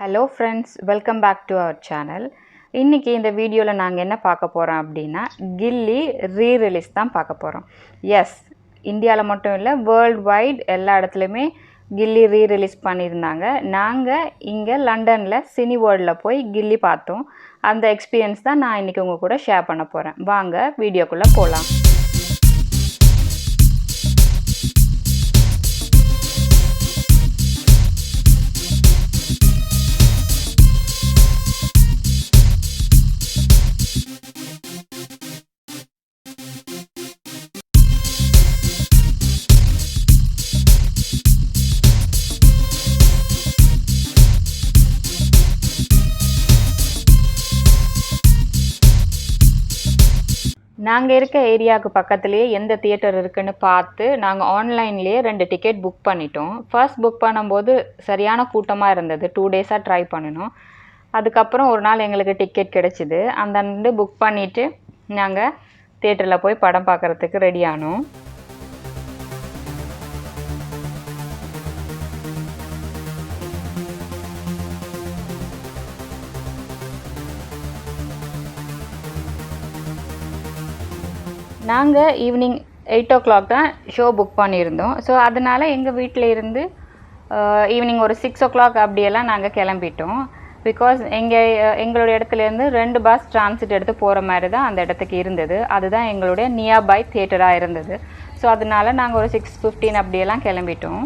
Hello friends welcome back to our channel இன்றைக்கி இந்த வீடியோவில் நாங்கள் என்ன பார்க்க போகிறோம் அப்படின்னா கில்லி ரீ ரிலீஸ் தான் பார்க்க போகிறோம் எஸ் இந்தியாவில் மட்டும் இல்லை வேர்ல்டு வைட் எல்லா இடத்துலையுமே கில்லி ரீ ரிலீஸ் பண்ணியிருந்தாங்க. நாங்கள் இங்கே லண்டனில் சினி வேர்ல்டில் போய் கில்லி பார்த்தோம். அந்த எக்ஸ்பீரியன்ஸ் தான் நான் இன்றைக்கி உங்கள் கூட ஷேர் பண்ண போகிறேன் வாங்க வீடியோக்குள்ளே போகலாம் நாங்கள் இருக்க ஏரியாவுக்கு பக்கத்துலேயே எந்த தியேட்டர் இருக்குன்னு பார்த்து நாங்கள் ஆன்லைன்லேயே ரெண்டு டிக்கெட் புக் பண்ணிட்டோம். ஃபர்ஸ்ட் புக் பண்ணும்போது சரியான கூட்டமாக இருந்தது. டூ டேஸாக ட்ரை பண்ணினோம். அதுக்கப்புறம் ஒரு நாள் எங்களுக்கு டிக்கெட் கிடச்சிது. அந்த புக் பண்ணிவிட்டு நாங்கள் தேட்டரில் போய் படம் பார்க்குறதுக்கு ரெடி ஆனோம். நாங்கள் ஈவினிங் எயிட் ஓ கிளாக் தான் ஷோ புக் பண்ணியிருந்தோம். ஸோ அதனால் எங்கள் வீட்டில் இருந்து ஈவினிங் ஒரு சிக்ஸ் ஓ கிளாக் அப்படியெல்லாம் நாங்கள் கிளம்பிட்டோம். பிகாஸ் எங்கள் எங்களுடைய இடத்துலேருந்து ரெண்டு பஸ் டிரான்சிட் எடுத்து போகிற மாதிரி தான் அந்த இடத்துக்கு இருந்தது. அதுதான் எங்களுடைய நியர்பை தியேட்டராக இருந்தது. ஸோ அதனால நாங்கள் ஒரு சிக்ஸ் ஃபிஃப்டீன் அப்படியெல்லாம் கிளம்பிட்டோம்.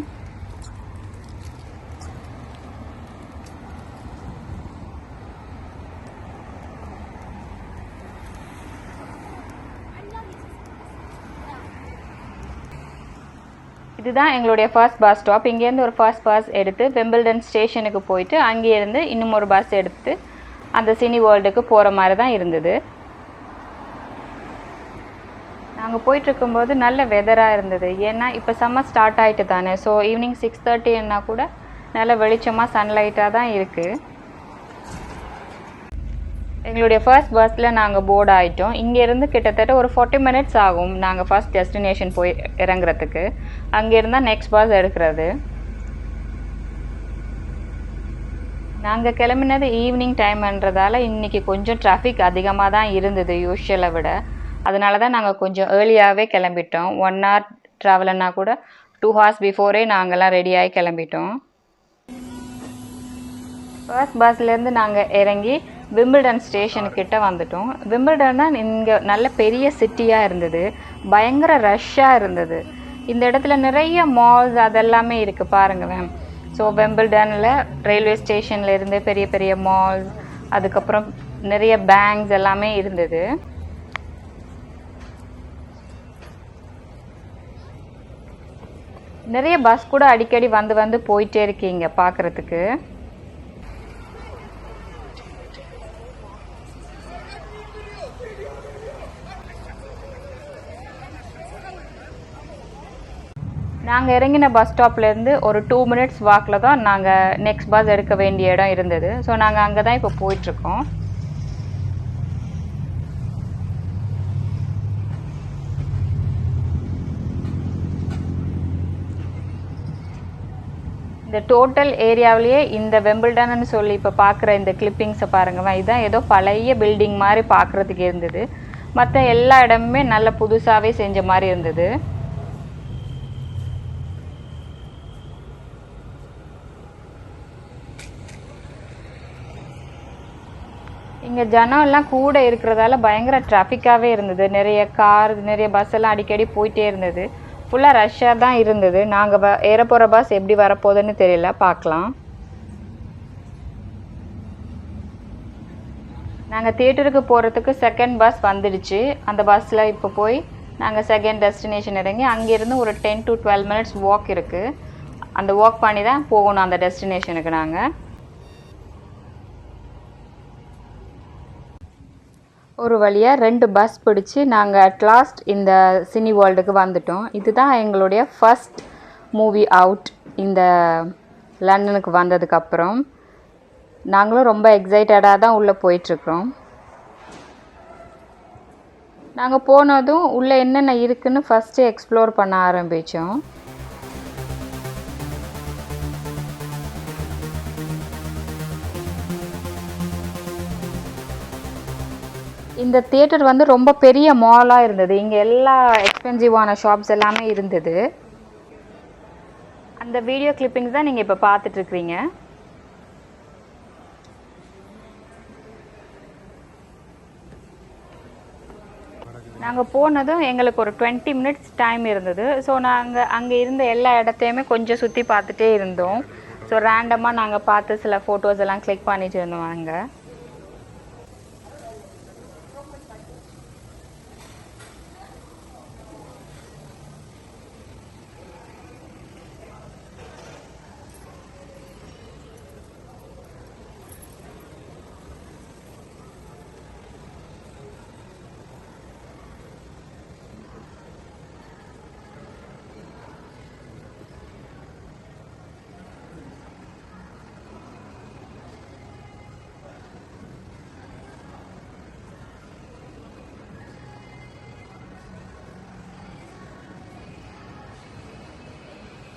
இதுதான் எங்களுடைய ஃபர்ஸ்ட் பஸ் ஸ்டாப் இங்கேருந்து ஒரு ஃபர்ஸ்ட் பஸ் எடுத்து பெம்பிள்டன் ஸ்டேஷனுக்கு போயிட்டு அங்கேருந்து இன்னும் ஒரு பஸ் எடுத்து அந்த சினி வேர்ல்டுக்கு போகிற மாதிரி தான் இருந்தது நாங்கள் போயிட்டுருக்கும்போது நல்ல வெதராக இருந்தது. ஏன்னா இப்போ சம்மர் ஸ்டார்ட் ஆகிட்டு தானே ஸோ ஈவினிங் சிக்ஸ் தேர்ட்டின்னா கூட நல்ல வெளிச்சமாக சன்லைட்டாக தான் இருக்குது எங்களுடைய ஃபர்ஸ்ட் பஸ்ஸில் நாங்கள் போர்ட் ஆகிட்டோம் இங்கேருந்து கிட்டத்தட்ட ஒரு ஃபார்ட்டி மினிட்ஸ் ஆகும் நாங்கள் ஃபர்ஸ்ட் டெஸ்டினேஷன் போய் இறங்குறதுக்கு. அங்கேருந்து நெக்ஸ்ட் பஸ் எடுக்கிறது. நாங்கள் கிளம்பினது ஈவினிங் டைம்ன்றதால இன்றைக்கி கொஞ்சம் டிராஃபிக் அதிகமாக தான் இருந்தது யூஷுவலை விட. அதனால தான் நாங்கள் கொஞ்சம் ஏர்லியாகவே கிளம்பிட்டோம். ஒன் ஹவர் ட்ராவல்னா கூட டூ ஹவர்ஸ் பிஃபோரே நாங்கள்லாம் ரெடியாகி கிளம்பிட்டோம். ஃபர்ஸ்ட் பஸ்லேருந்து நாங்கள் இறங்கி விம்பிள்டன் ஸ்டேஷன் கிட்ட வந்துட்டோம். விம்பிள்டன் தான் இங்கே நல்ல பெரிய சிட்டியாக இருந்தது. பயங்கர ரஷ்ஷாக இருந்தது. இந்த இடத்துல நிறைய மால்ஸ் அதெல்லாமே இருக்குது பாருங்க மேம் ஸோ வெம்பிள்டனில் ரயில்வே ஸ்டேஷனில் இருந்து பெரிய பெரிய மால்ஸ் அதுக்கப்புறம் நிறைய பேங்க்ஸ் எல்லாமே இருந்தது. நிறைய பஸ் கூட அடிக்கடி வந்து வந்து போயிட்டே இருக்கீங்க பார்க்குறதுக்கு நாங்கள் இறங்கின பஸ் ஸ்டாப்லேருந்து ஒரு டூ மினிட்ஸ் வாக்கில் தான் நாங்கள் நெக்ஸ்ட் பஸ் எடுக்க வேண்டிய இடம் இருந்தது. ஸோ நாங்கள் அங்கே தான் இப்போ போயிட்டுருக்கோம். இந்த டோட்டல் ஏரியாவிலேயே இந்த வெம்பிள்டன்னு சொல்லி இப்போ பார்க்குற இந்த கிளிப்பிங்ஸை பாருங்கள் இதுதான் ஏதோ பழைய பில்டிங் மாதிரி பார்க்குறதுக்கு இருந்தது. மற்ற எல்லா இடமுமே நல்ல புதுசாகவே செஞ்ச மாதிரி இருந்தது. இங்கே ஜனம்லாம் கூட இருக்கிறதால பயங்கர டிராஃபிக்காகவே இருந்தது. நிறைய கார் நிறைய பஸ் எல்லாம் அடிக்கடி போயிட்டே இருந்தது. ஃபுல்லாக ரஷ்ஷாக தான் இருந்தது. நாங்கள் வ ஏற போகிற பஸ் எப்படி வரப்போகுதுன்னு தெரியல. பார்க்கலாம். நாங்கள் தியேட்டருக்கு போகிறதுக்கு செகண்ட் பஸ் வந்துடுச்சு. அந்த பஸ்ஸில் இப்போ போய் நாங்கள் செகண்ட் டெஸ்டினேஷன் இறங்கி அங்கேருந்து ஒரு ten to twelve minutes walk இருக்குது அந்த வாக் பண்ணி தான் போகணும் அந்த டெஸ்டினேஷனுக்கு நாங்கள் ஒரு வழியாக ரெண்டு பஸ் பிடிச்சி நாங்கள் அட் லாஸ்ட் இந்த சினி வேர்ல்டுக்கு வந்துட்டோம். இதுதான் எங்களுடைய ஃபஸ்ட் மூவி அவுட் இந்த லண்டனுக்கு வந்ததுக்கப்புறம் நாங்களும் ரொம்ப எக்ஸைட்டடாக தான் உள்ளே போயிட்டுருக்குறோம் நாங்கள் போனதும் உள்ளே என்னென்ன இருக்குதுன்னு ஃபஸ்ட்டு எக்ஸ்ப்ளோர் பண்ண ஆரம்பித்தோம் இந்த தியேட்டர் வந்து ரொம்ப பெரிய மாலாக இருந்தது. இங்கே எல்லா எக்ஸ்பென்சிவான ஷாப்ஸ் எல்லாமே இருந்தது. அந்த வீடியோ கிளிப்பிங்ஸ் தான் நீங்கள் இப்போ பார்த்துட்ருக்குறீங்க நாங்கள் போனதும் எங்களுக்கு ஒரு டுவெண்ட்டி மினிட்ஸ் டைம் இருந்தது. ஸோ நாங்கள் அங்கே இருந்த எல்லா இடத்தையுமே கொஞ்சம் சுற்றி பார்த்துட்டே இருந்தோம். ஸோ ரேண்டமாக நாங்கள் பார்த்து சில ஃபோட்டோஸ் எல்லாம் கிளிக் பண்ணிட்டு இருந்தோம் அங்கே.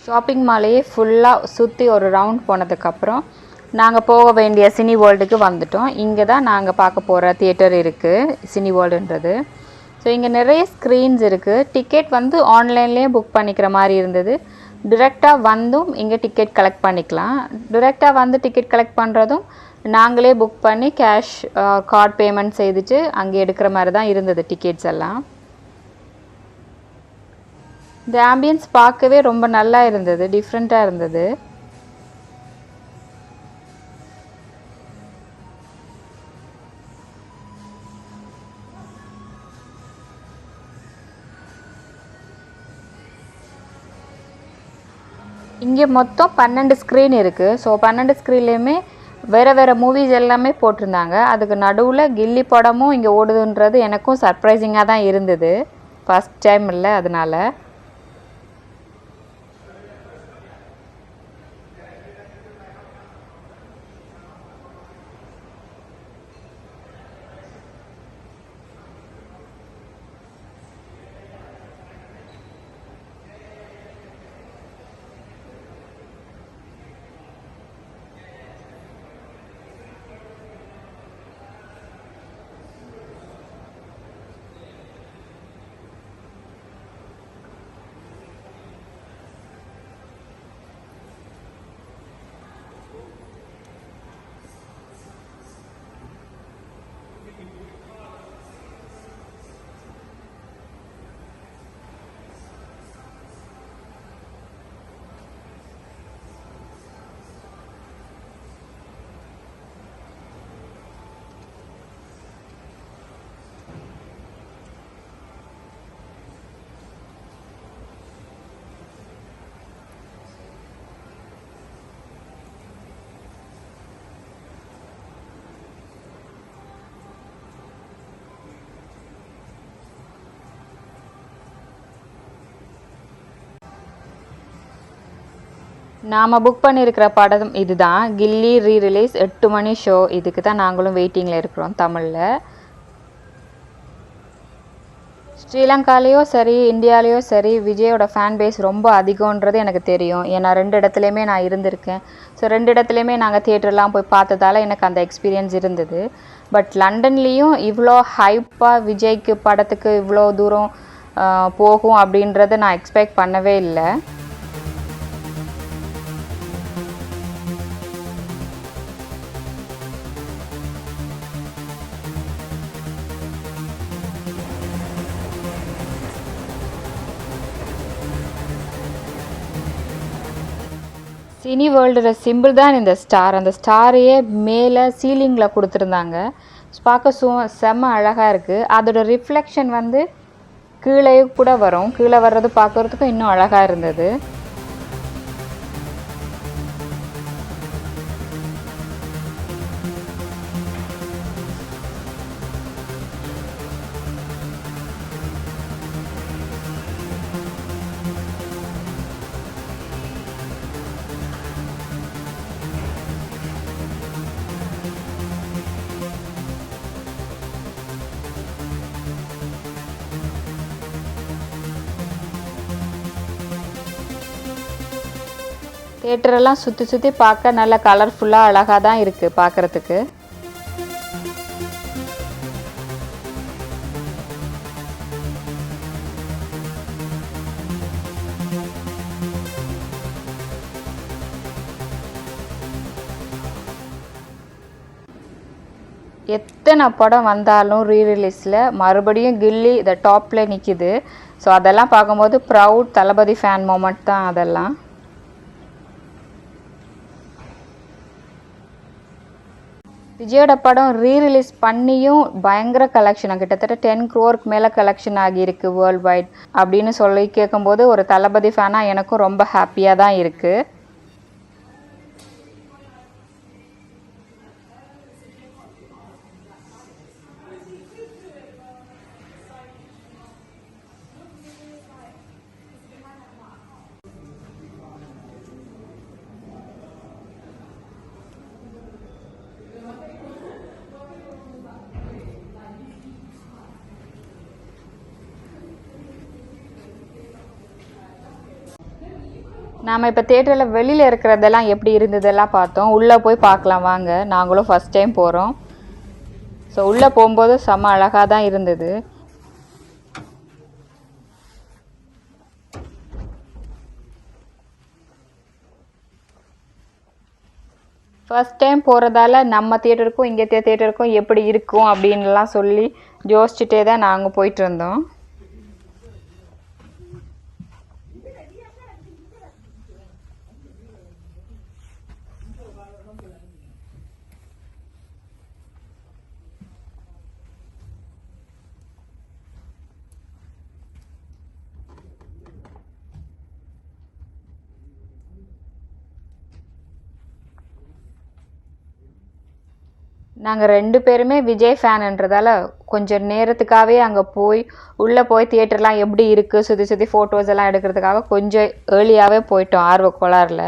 ஷாப்பிங் மாலையே ஃபுல்லாக சுற்றி ஒரு ரவுண்ட் போனதுக்கப்புறம் நாங்கள் போக வேண்டிய சினி வேர்ல்டுக்கு வந்துட்டோம். இங்கே தான் நாங்கள் பார்க்க போகிற தியேட்டர் இருக்குது சினி வேர்ல்டுன்றது. ஸோ இங்கே நிறைய ஸ்க்ரீன்ஸ் இருக்குது டிக்கெட் வந்து ஆன்லைன்லேயே புக் பண்ணிக்கிற மாதிரி இருந்தது. டிரெக்டாக வந்தும் இங்கே டிக்கெட் கலெக்ட் பண்ணிக்கலாம். டிரெக்டாக வந்து டிக்கெட் கலெக்ட் பண்ணுறதும் நாங்களே புக் பண்ணி கேஷ் கார்ட் பேமெண்ட் செய்துட்டு அங்கே எடுக்கிற மாதிரி தான் இருந்தது டிக்கெட்ஸ் எல்லாம். இந்த ஆம்பியன்ஸ் பார்க்கவே ரொம்ப நல்லா இருந்தது டிஃப்ரெண்ட்டாக இருந்தது. இங்கே மொத்தம் பன்னெண்டு ஸ்க்ரீன் இருக்குது ஸோ பன்னெண்டு ஸ்க்ரீன்லேயுமே வேறு வேறு மூவிஸ் எல்லாமே போட்டிருந்தாங்க. அதுக்கு நடுவில் கில்லி படமும் இங்கே ஓடுதுன்றது எனக்கும் சர்ப்ரைசிங்காக தான் இருந்தது. ஃபஸ்ட் டைம் இல்லை அதனால. நாம் புக் பண்ணியிருக்கிற படம் இதுதான். கில்லி ரீ ரிலீஸ் எட்டு மணி ஷோ இதுக்கு தான் நாங்களும் வெயிட்டிங்கில் இருக்கிறோம் தமிழில். ஸ்ரீலங்காலேயோ சரி இந்தியாலேயோ சரி விஜயோட ஃபேன் பேஸ் ரொம்ப அதிகம்ன்றது எனக்கு தெரியும். ஏன்னா ரெண்டு இடத்துலையுமே நான் இருந்திருக்கேன். ஸோ ரெண்டு இடத்துலையுமே நாங்கள் தியேட்டர்லாம் போய் பார்த்ததால எனக்கு அந்த எக்ஸ்பீரியன்ஸ் இருந்தது. பட் லண்டன்லேயும் இவ்வளோ ஹைப்பாக விஜய்க்கு படத்துக்கு இவ்வளோ தூரம் போகும் அப்படின்றத நான் எக்ஸ்பெக்ட் பண்ணவே இல்லை. சினி வேர்ல்டோட சிம்பிள் தான் இந்த ஸ்டார் அந்த ஸ்டாரையே மேலே சீலிங்கில் கொடுத்துருந்தாங்க. பார்க்க சு செம்ம அழகாக இருக்குது அதோட ரிஃப்ளெக்ஷன் வந்து கீழே கூட வரும். கீழே வர்றது பார்க்குறதுக்கும் இன்னும் அழகாக இருந்தது. தேட்டரெல்லாம் சுற்றி சுற்றி பார்க்க நல்லா கலர்ஃபுல்லாக அழகாக தான் இருக்குது பார்க்குறதுக்கு. எத்தனை படம் வந்தாலும் ரீரிலீஸில் மறுபடியும் கில்லி இதை டாப்பில் நிற்கிது ஸோ அதெல்லாம் பார்க்கும்போது ப்ரௌட் தளபதி ஃபேன் மூமெண்ட் தான் அதெல்லாம். விஜயோட படம் ரீ ரிலீஸ் பண்ணியும் பயங்கர கலெக்ஷன் கிட்டத்தட்ட டென் க்ரோருக்கு மேலே கலெக்ஷன் ஆகியிருக்கு வேர்ல்ட் வைட் அப்படின்னு சொல்லி கேட்கும்போது ஒரு தளபதி ஃபேனாக எனக்கும் ரொம்ப ஹாப்பியாக தான் இருக்குது நாம் இப்போ தேட்டரில் வெளியில் இருக்கிறதெல்லாம் எப்படி இருந்ததெல்லாம் பார்த்தோம். உள்ளே போய் பார்க்கலாம் வாங்க. நாங்களும் ஃபஸ்ட் டைம் போகிறோம் ஸோ உள்ளே போகும்போது செம்ம அழகாக தான் இருந்தது. ஃபஸ்ட் டைம் போகிறதால நம்ம தேட்டருக்கும் இங்கே தேட்டருக்கும் எப்படி இருக்கும் அப்படின்லாம் சொல்லி யோசிச்சுட்டே தான் நாங்கள் போயிட்டு இருந்தோம். நாங்கள் ரெண்டு பேருமே விஜய் ஃபேனுன்றதால கொஞ்சம் நேரத்துக்காகவே அங்கே போய் உள்ளே போய் தியேட்டர்லாம் எப்படி இருக்குது சுற்றி சுற்றி ஃபோட்டோஸ் எல்லாம் எடுக்கிறதுக்காக கொஞ்சம் ஏர்லியாகவே போயிட்டோம் ஆர்வ கோளாறில்.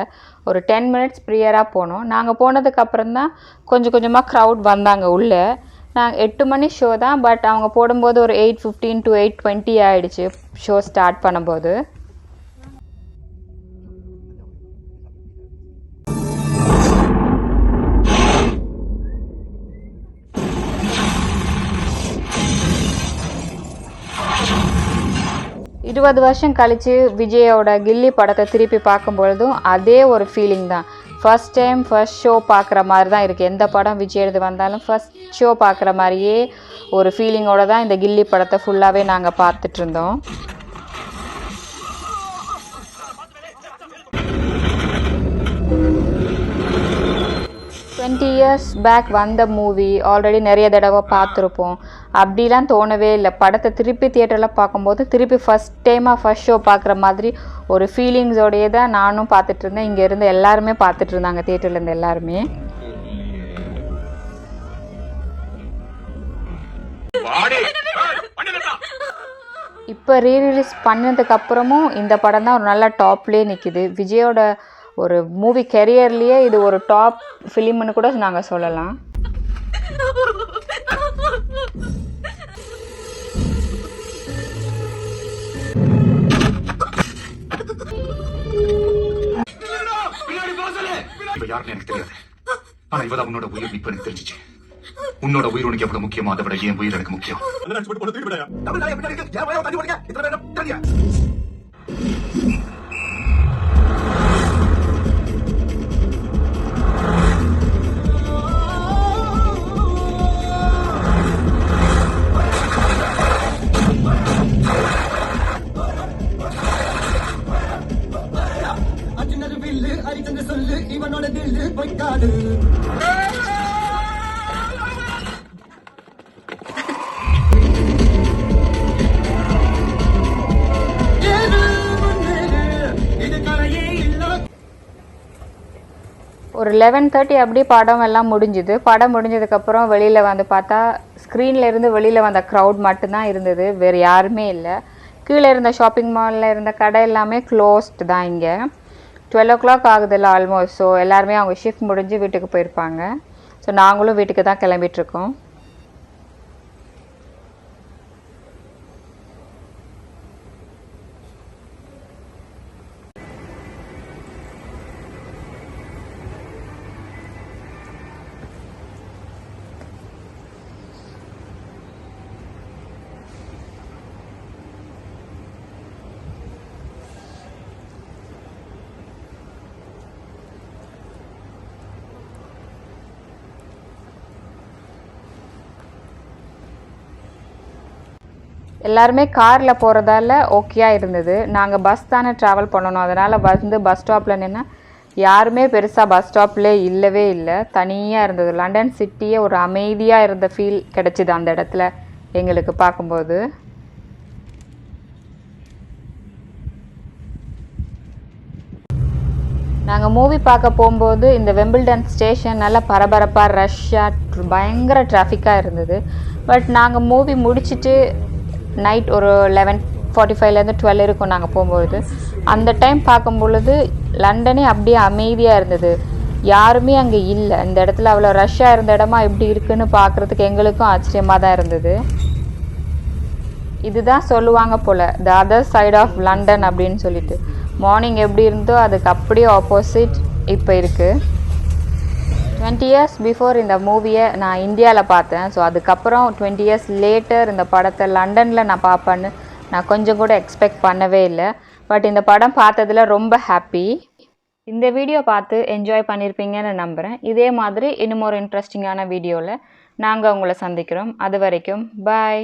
ஒரு டென் மினிட்ஸ் ப்ரியராக போனோம். நாங்கள் போனதுக்கப்புறம் தான் கொஞ்சம் கொஞ்சமாக க்ரௌட் வந்தாங்க உள்ளே. நாங்கள் எட்டு மணி ஷோ தான் பட் அவங்க போடும்போது ஒரு eight fifteen to eight twenty ஆகிடுச்சு ஷோ ஸ்டார்ட் பண்ணும்போது. இருபது வருஷம் கழித்து விஜயோட கில்லி படத்தை திருப்பி பார்க்கும்பொழுதும் அதே ஒரு ஃபீலிங் தான். ஃபர்ஸ்ட் டைம் ஃபர்ஸ்ட் ஷோ பார்க்குற மாதிரி தான் இருக்குது எந்த படம் விஜய் எடுத்து வந்தாலும் ஃபர்ஸ்ட் ஷோ பார்க்குற மாதிரியே ஒரு ஃபீலிங்கோட தான் இந்த கில்லி படத்தை ஃபுல்லாகவே நாங்கள் பார்த்துட்ருந்தோம் டுவெண்ட்டி இயர்ஸ் பேக் வந்த மூவி ஆல்ரெடி நிறைய தடவை பார்த்துருப்போம். அப்படிலாம் தோணவே இல்லை. படத்தை திருப்பி தியேட்டரில் பார்க்கும்போது திருப்பி ஃபஸ்ட் டைமாக ஃபஸ்ட் ஷோ பார்க்குற மாதிரி ஒரு ஃபீலிங்ஸோடையே தான் நானும் பார்த்துட்டு இருந்தேன். இங்கே இருந்து எல்லாருமே பார்த்துட்டு இருந்தாங்க தியேட்டரில் இருந்து எல்லாருமே. இப்போ ரீரிலீஸ் பண்ணதுக்கு அப்புறமும் இந்த படம் தான் ஒரு நல்ல டாப்லேயே நிற்கிது விஜயோட ஒரு மூவி கெரியர்லேயே இது ஒரு டாப் ஃபிலிம்னு கூட நாங்கள் சொல்லலாம். யாருன்னு எனக்கு தெரியாது. ஆனா இவதான் உன்னோட உயிர் இப்ப எனக்கு தெரிஞ்சிச்சு. உன்னோட உயிர் உனக்கு எவ்வளவு முக்கியமோ அதை விட என் உயிர் எனக்கு முக்கியம். இவனோட தில்லு பொய்க்காது. ஒரு லெவன் தேர்ட்டி அப்படி படம் எல்லாம் முடிஞ்சுது. படம் முடிஞ்சதுக்கப்புறம் வெளியில் வந்து பார்த்தா ஸ்க்ரீனில் இருந்து வெளியில் வந்த க்ரௌட் மட்டும்தான் இருந்தது. வேறு யாருமே இல்லை. கீழே இருந்த ஷாப்பிங் மாலில் இருந்த கடை எல்லாமே க்ளோஸ்டு தான் இங்கே. டுவெல் ஓ கிளாக் ஆகுதில்ல ஆல்மோஸ்ட் ஸோ எல்லாருமே அவங்க ஷிஃப்ட் முடிஞ்சு வீட்டுக்கு போயிருப்பாங்க. ஸோ நாங்களும் வீட்டுக்கு தான் கிளம்பிட்டுருக்கோம் எல்லாருமே காரில் போகிறதால ஓகேயா இருந்தது. நாங்கள் பஸ் தானே ட்ராவல் பண்ணணும். அதனால் வந்து பஸ் ஸ்டாப்பில் நின்று யாருமே பெருசாக பஸ் ஸ்டாப்ல இல்லவே இல்லை. தனியாக இருந்தது. லண்டன் சிட்டியே ஒரு அமைதியாக இருந்த ஃபீல் கிடச்சிது அந்த இடத்துல எங்களுக்கு பார்க்கும்போது. நாங்கள் மூவி பார்க்க போகும்போது இந்த வெம்பிள்டன் ஸ்டேஷன் நல்லா பரபரப்பாக ரஷ்ஷாக பயங்கர டிராஃபிக்காக இருந்தது. பட் நாங்கள் மூவி முடிச்சிட்டு நைட் ஒரு லெவன் ஃபார்ட்டி ஃபைவ்லேருந்து டுவெல் இருக்கும் நாங்கள் போகும்போது அந்த டைம் பார்க்கும் பொழுது லண்டனே அப்படியே அமைதியாக இருந்தது. யாருமே அங்கே இல்லை. இந்த இடத்துல அவ்வளோ ரஷ்ஷாக இருந்த இடமா எப்படி இருக்குன்னு பார்க்குறதுக்கு எங்களுக்கும் ஆச்சரியமாக தான் இருந்தது. இதுதான் சொல்லுவாங்க போல் the other side of London அப்படின்னு சொல்லிட்டு. மார்னிங் எப்படி இருந்தோ அதுக்கு அப்படியே ஆப்போசிட் இப்போ இருக்குது டுவெண்ட்டி இயர்ஸ் பிஃபோர் இந்த மூவியை நான் இந்தியாவில் பார்த்தேன். ஸோ அதுக்கப்புறம் டுவெண்ட்டி இயர்ஸ் லேட்டர் இந்த படத்தை லண்டனில் நான் பார்ப்பேன்னு நான் கொஞ்சம் கூட எக்ஸ்பெக்ட் பண்ணவே இல்லை. பட் இந்த படம் பார்த்ததுல ரொம்ப ஹாப்பி இந்த வீடியோ பார்த்து என்ஜாய் பண்ணியிருப்பீங்கன்னு நம்புகிறேன் இதே மாதிரி இன்னும் ஒரு இன்ட்ரெஸ்டிங்கான வீடியோவில் நாங்கள் உங்களை சந்திக்கிறோம். அது வரைக்கும் பாய்